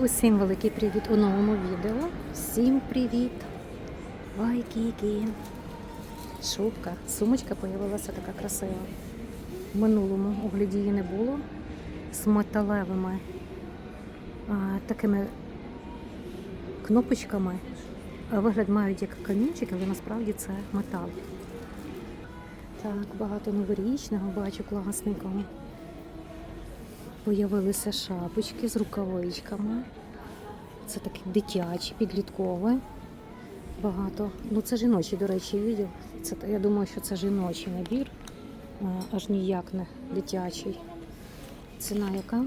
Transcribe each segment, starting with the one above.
Усім великий привіт у новому відео. Всім привіт! Ой, кікі! Шубка, сумочка появилася така красива. В минулому огляді її не було з металевими а, такими кнопочками. Вигляд мають як камінчик, але насправді це метал. Так, багато новорічного бачу класненького. Появилися шапочки з рукавичками. Це такі дитячі, підліткові. Багато. Ну це жіночий, до речі, відділ. Це, я думаю, що це жіночий набір, аж ніяк не дитячий. Ціна яка?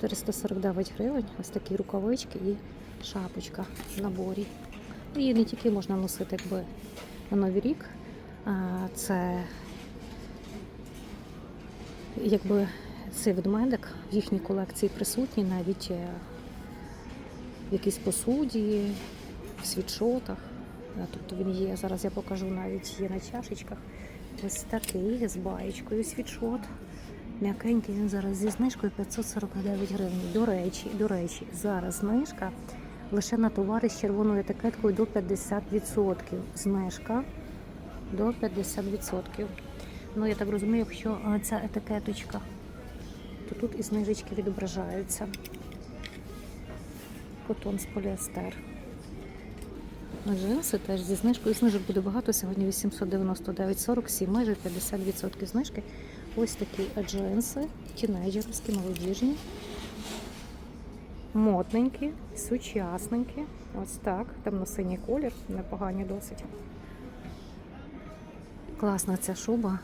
449 гривень. Ось такі рукавички і шапочка в наборі. Її не тільки можна носити якби на Новий рік. А, Це якби цей ведмедик в їхній колекції присутній навіть е, в якійсь посуді, в світшотах. Е, Тобто він є, зараз я покажу, навіть є на чашечках. Ось такий з баєчкою світшот. М'якенький він зараз зі знижкою 549 гривень. До речі, до речі, зараз знижка лише на товари з червоною етикеткою до 50%. Знижка до 50%. Ну, я так розумію, якщо ця етикеточка, то тут і знижечки відображаються. Котон з поліестер. Джинси теж зі знижкою. Знижок буде багато. Сьогодні 899,47, майже 50% знижки. Ось такі джинси, тінейджерські, молодіжні. Модненькі, сучасненькі. Ось так. Темно-синій колір, непогані досить. Класна ця шуба,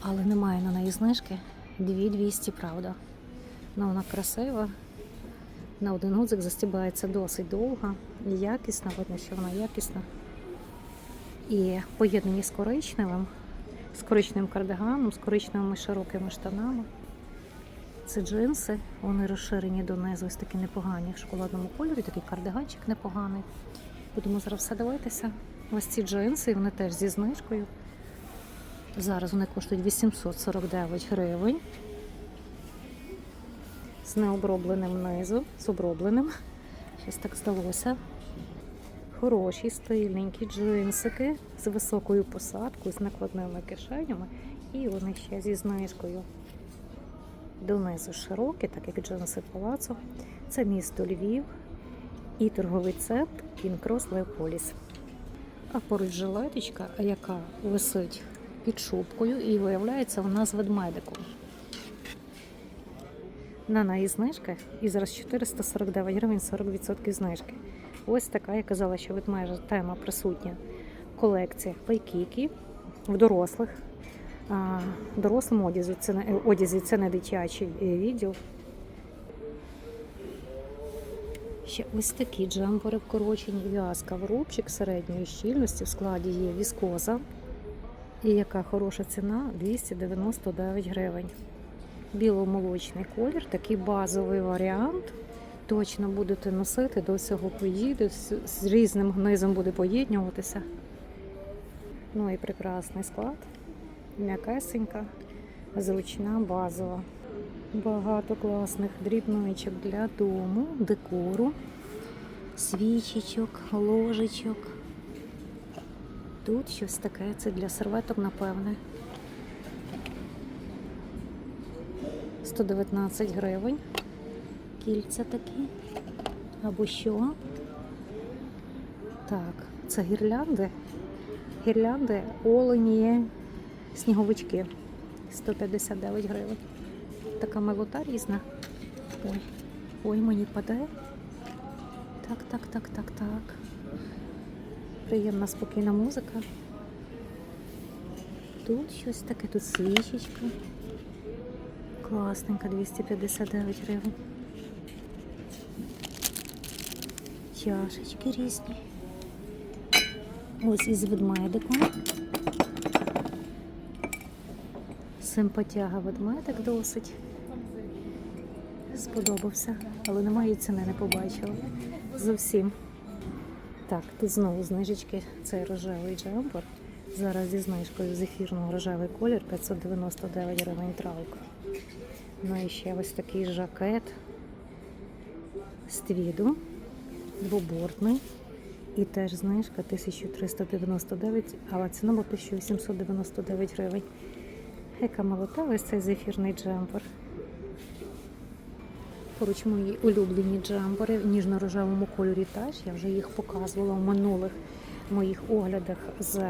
але немає на неї знижки. 2200, правда. Ну, вона красива. На один гудзик застібається досить довго якісна, видно, що вона якісна. І поєднані з коричневим, з коричневим кардиганом, з коричневими широкими штанами. Це джинси, вони розширені донизу, ось такі непогані в шоколадному кольорі, такий кардиганчик непоганий. Будемо зараз все дивитися. Ось ці джинси, вони теж зі знижкою. Зараз вони коштують 849 гривень. З необробленим низу, з обробленим. Щось так здалося. Хороші, стильненькі джинсики з високою посадкою, з накладними кишенями. І вони ще зі знижкою. Донизу широкі, так як джинси палацо. Це місто Львів і торговий центр Кінкрос Леополіс. А поруч жилеточка, яка висить під шубкою, і виявляється вона з ведмедиком. На неї знижка і зараз 449 гривень 40% знижки. Ось така, я казала, що ведмежа тема присутня. Колекція пайкіки в дорослих. А, дорослому одязі це не одязі, це не дитячий е, відділ. Ще ось такі джемпери вкорочені, в'язка в рубчик середньої щільності. В складі є віскоза. І яка хороша ціна 299 гривень. Біломолочний колір, такий базовий варіант. Точно будете носити, до цього поїде, з, різним низом буде поєднюватися. Ну і прекрасний склад. М'якесенька, зручна, базова. Багато класних дрібничок для дому, декору, свічечок, ложечок. Тут щось таке, це для серветок, напевне. 119 гривень. Кільця такі. Або що? Так, це гірлянди. Гірлянди, олені, сніговички. 159 гривень. Така милота різна. Ой, ой, мені паде. Так, так, так, так, так. Приємна спокійна музика. Тут щось таке, тут свічечка. Класненька, 259 гривень. Чашечки різні. Ось із ведмедиком. Симпатяга ведмедик досить. Сподобався, але немає ціни, не побачила. Зовсім. Так, тут знову знижечки. Цей рожевий джемпер. Зараз зі знижкою з ефірного рожевий колір 599 гривень травка. Ну і ще ось такий жакет з твіду, двобортний. І теж знижка 1399, але ціна була 1899 гривень. Яка молота, ось цей зефірний джемпер. Поруч мої улюблені джемпери в ніжно-рожевому кольорі теж. Я вже їх показувала в минулих моїх оглядах з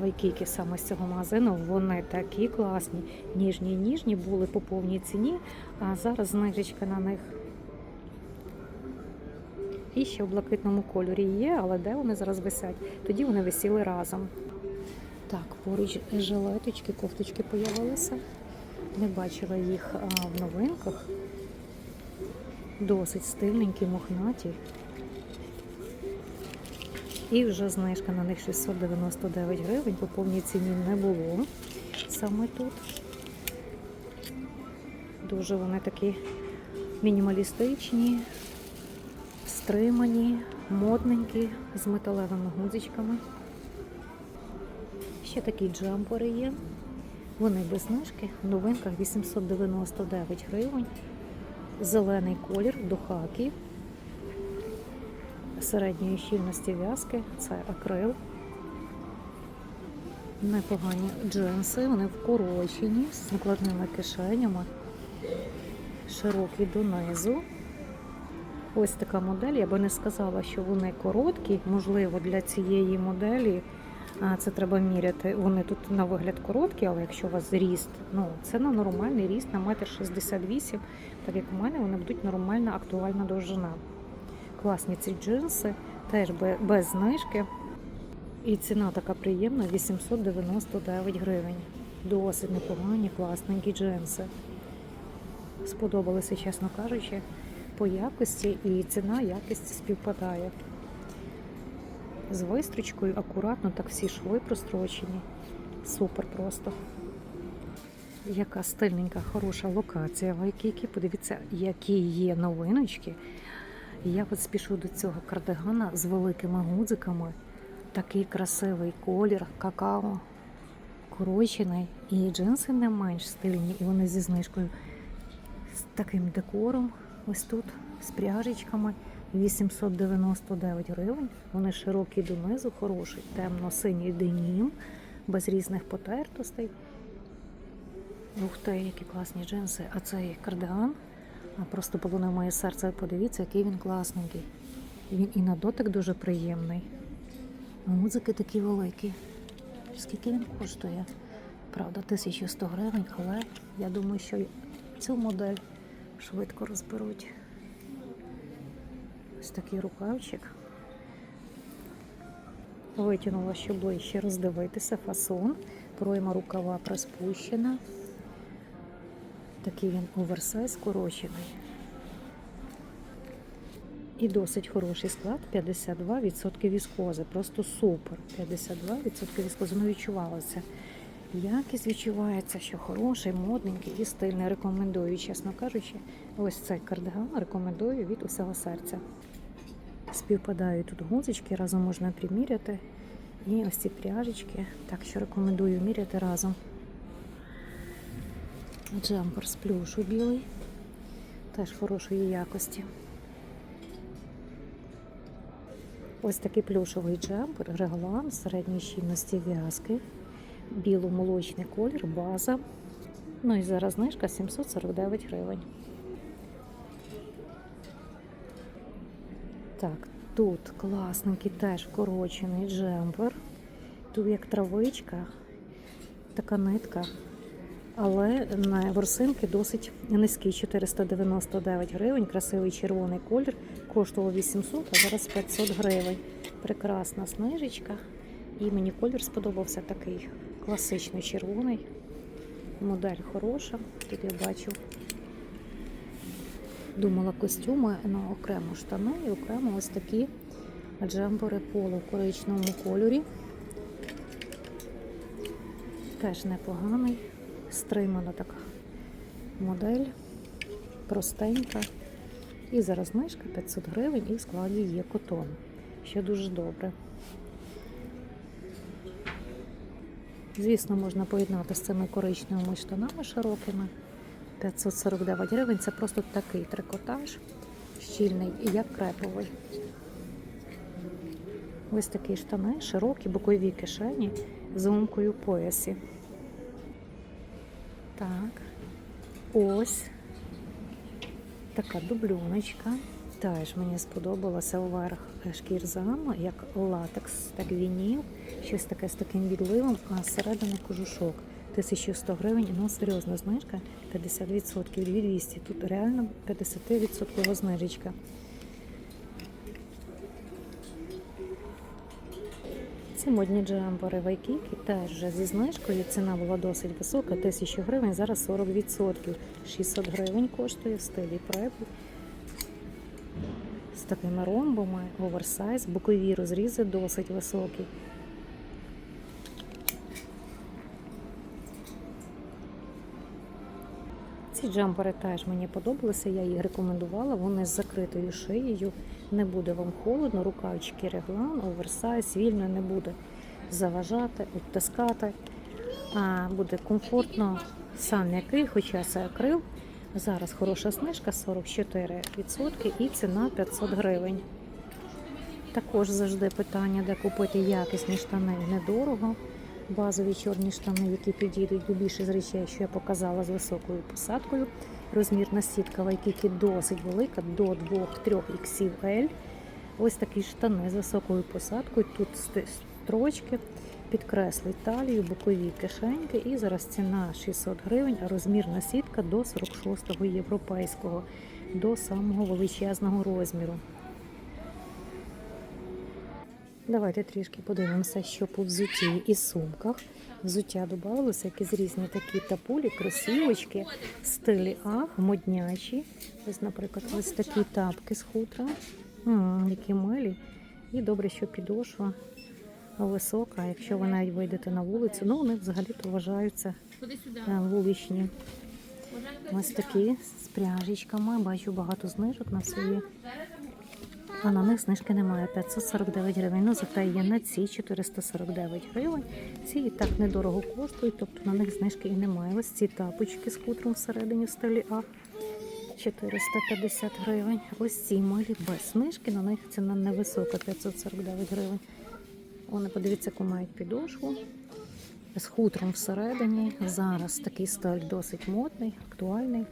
Вайкіки саме з цього магазину. Вони такі класні, ніжні, ніжні були по повній ціні, а зараз знижечка на них. І ще в блакитному кольорі є, але де вони зараз висять? Тоді вони висіли разом. Так, поруч жилеточки, кофточки появилися. Не бачила їх в новинках. Досить стильненькі, мохнаті. І вже знижка на них 699 гривень, по повній ціні не було саме тут. Дуже вони такі мінімалістичні, стримані, модненькі, з металевими гудзичками. Ще такі джампери є. Вони без знижки. В новинках 899 гривень. Зелений колір до хакі. Середньої щільності в'язки. Це акрил. Непогані джинси, вони вкорочені з накладними кишенями. Широкі донизу. Ось така модель. Я би не сказала, що вони короткі. Можливо, для цієї моделі це треба міряти. Вони тут на вигляд короткі, але якщо у вас зріст, ну це на нормальний ріст на метр 68, так як у мене вони будуть нормальна актуальна довжина. Класні ці джинси, теж без знижки. І ціна така приємна 899 гривень. Досить непогані, класненькі джинси. Сподобалися, чесно кажучи, по якості і ціна якість співпадає. З вистрічкою акуратно, так всі шви прострочені. Супер просто. Яка стильненька, хороша локація в. Подивіться, які є новиночки. Я от спішу до цього кардигана з великими гудзиками. Такий красивий колір, какао, корочений. І джинси не менш стильні, і вони зі знижкою з таким декором. Ось тут з пряжечками 899 гривень. Вони широкі донизу, хороший, темно-синій денім, без різних потертостей. Ух ти, які класні джинси. А цей кардиган просто полонив моє серце. Подивіться, який він класненький. Він і на дотик дуже приємний. Музики такі великі. Скільки він коштує? Правда, 1100 гривень, але я думаю, що цю модель швидко розберуть. Ось такий рукавчик. Витягнула, щоб ближче роздивитися фасон. Пройма рукава приспущена. Такий він оверсайз скорочений. І досить хороший склад 52% віскози. Просто супер. 52% віскози. Ну відчувалося. Якість відчувається, що хороший, модненький і стильний. Рекомендую, чесно кажучи, ось цей кардиган рекомендую від усього серця. Співпадають тут гузочки, разом можна приміряти. І ось ці пряжечки. Так що рекомендую міряти разом. Джемпер з плюшу білий, теж хорошої якості. Ось такий плюшовий джемпер, реглан середньої щільності в'язки, біло-молочний колір, база. Ну і зараз знижка 749 гривень. Так, тут класненький теж вкорочений джемпер. Тут як травичка, така нитка. Але на ворсинки досить низький 499 гривень. Красивий червоний колір. Коштував 800, а зараз 500 гривень. Прекрасна снижечка. І мені колір сподобався такий класичний червоний. Модель хороша. Тут я бачу. Думала костюми на окремо штани і окремо ось такі джемпери поло в коричневому кольорі. Теж непоганий стримана така модель, простенька. І зараз знижка 500 гривень і в складі є котон. Що дуже добре. Звісно, можна поєднати з цими коричневими штанами широкими. 549 гривень це просто такий трикотаж. щільний, як креповий. Ось такі штани, широкі бокові кишені з гумкою в поясі. Так. Ось така дублюночка. Теж мені сподобалося уверх шкірзама, як латекс, так вініл, щось таке з таким відливом, а зсередини кожушок. 1100 гривень, ну серйозна знижка 50%, 2200. Тут реально 50% знижечка. Ці модні джемпери Вайкіки теж вже зі знижкою. Ціна була досить висока, 1000 гривень, зараз 40%. 600 гривень коштує в стилі препі. З такими ромбами, оверсайз, бокові розрізи досить високі. Ці джемпери теж мені подобалися, я їх рекомендувала. Вони з закритою шиєю. Не буде вам холодно, рукавички реглан, оверсайз, вільно не буде заважати, обтискати. А буде комфортно, сам м'який, хоча це акрил. Зараз хороша знижка 44% і ціна 500 гривень. Також завжди питання, де купити якісні штани недорого. Базові чорні штани, які підійдуть до більше з речей, що я показала з високою посадкою. Розмірна сітка Вайкікі досить велика, до 2-3 XL. Ось такі штани з високою посадкою. Тут ст- строчки, підкреслить талію, бокові кишеньки. І зараз ціна 600 гривень, а розмірна сітка до 46-го європейського, до самого величезного розміру. Давайте трішки подивимося, що по взутті і сумках. Взуття додавалося якісь різні такі тапулі, кросівочки, стилі ах, моднячі. Ось, наприклад, ось такі тапки з хутра, М, які милі. І добре, що підошва висока. Якщо ви навіть вийдете на вулицю, ну вони взагалі-то вважаються е, вуличні. Ось такі з пряжечками. Бачу багато знижок на є. А на них знижки немає 549 гривень. Ну зате є на ці 449 гривень. Ці і так недорого коштують, тобто на них знижки і немає. Ось ці тапочки з хутром всередині в стилі А. 450 гривень. Ось ці милі без знижки, на них ціна невисока 549 гривень. Вони подивіться, яку мають підошву. З хутром всередині. Зараз такий стиль досить модний, актуальний.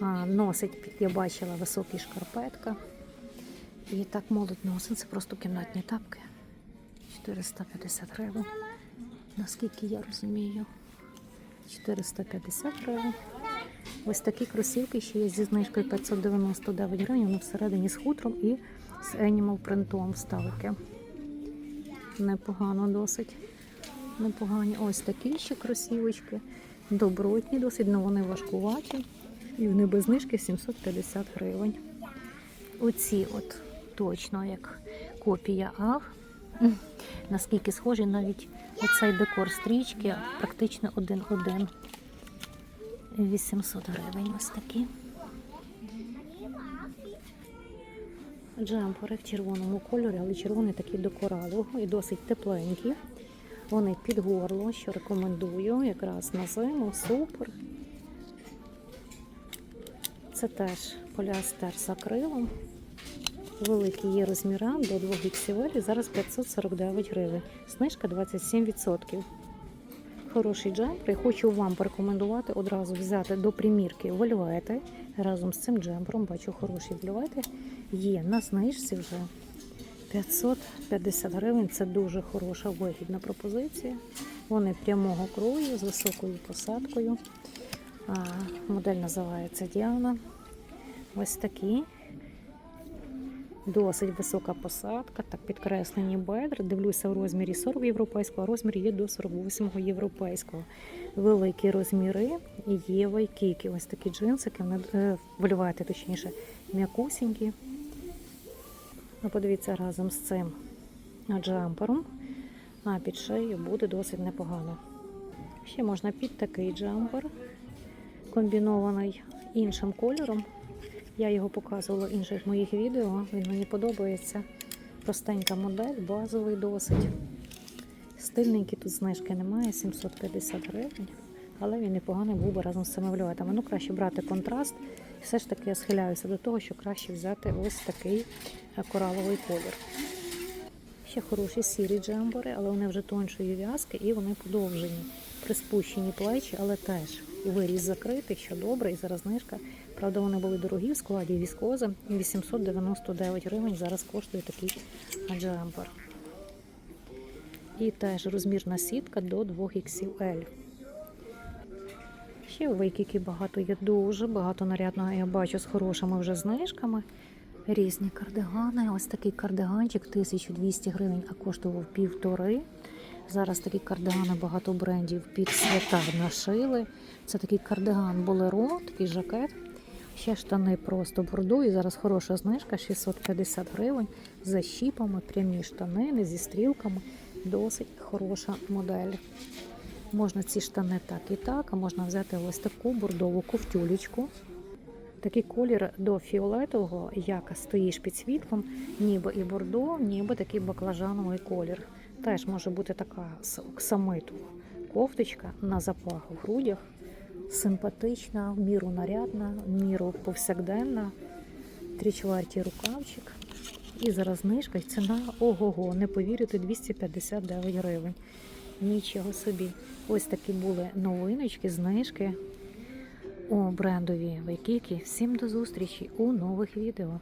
А, носить, я бачила, високі шкарпетка. І так молодь носить, це просто кімнатні тапки. 450 гривень. Наскільки я розумію, 450 гривень. Ось такі кросівки ще є зі знижкою 599 гривень. Вони всередині з хутром і з Animal принтом вставки. Непогано досить. Непогані. Ось такі ще кросівочки. Добротні досить, але вони важкуваті. І вони без знижки 750 гривень. Оці от точно як копія АВ. Наскільки схожі, навіть оцей декор стрічки практично один-один. 800 гривень ось такі. Джемпери в червоному кольорі, але червоний такий до коралового і досить тепленькі. Вони під горло, що рекомендую, якраз на зиму, супер. Це теж поліастер з акрилом. Великі є розміра до 2 XL, зараз 549 гривень. Знижка 27%. Хороший джемпер. Хочу вам порекомендувати одразу взяти до примірки вольвети. Разом з цим джемпером бачу хороші вольвети. Є на знижці вже 550 гривень. Це дуже хороша вигідна пропозиція. Вони прямого крою з високою посадкою. Модель називається Діана. Ось такі. Досить висока посадка, так підкреслені бедра. Дивлюся в розмірі 40 європейського, а розмір є до 48 європейського. Великі розміри і є вайкіки.Ось такі джинсики, вони е, точніше, м'якусінькі. Ну, подивіться разом з цим джампером, а під шиєю буде досить непогано. Ще можна під такий джампер, комбінований іншим кольором. Я його показувала в інших моїх відео. Він мені подобається. Простенька модель, базовий досить. Стильненький тут знижки немає, 750 гривень. але він непоганий був би разом з самовльотами. Ну, краще брати контраст. Все ж таки я схиляюся до того, що краще взяти ось такий е, кораловий колір. Ще хороші сірі джембори, але вони вже тоншої в'язки і вони подовжені. Приспущені плечі, але теж виріз закритий, що добре, і зараз знижка. Правда, вони були дорогі в складі віскоза. 899 гривень зараз коштує такий джемпер. І теж розмірна сітка до 2 XL. Ще у Вейкіки багато є дуже багато нарядного. Я бачу з хорошими вже знижками. Різні кардигани. Ось такий кардиганчик 1200 гривень, а коштував півтори. Зараз такі кардигани багато брендів під свята нашили. Це такий кардиган болеро, такий жакет. Ще штани просто бордо. І зараз хороша знижка 650 гривень за щіпами, прямі штанини зі стрілками. Досить хороша модель. Можна ці штани так і так, а можна взяти ось таку бордову ковтюлечку. Такий колір до фіолетового, як стоїш під світлом, ніби і бордо, ніби такий баклажановий колір. Теж може бути така з оксамиту кофточка на запах в грудях. Симпатична, в міру нарядна, в міру повсякденна. Три чверті рукавчик. І зараз знижка, і ціна ого-го, не повірите, 259 гривень. Нічого собі. Ось такі були новиночки, знижки у брендові Вайкікі. Всім до зустрічі у нових відео.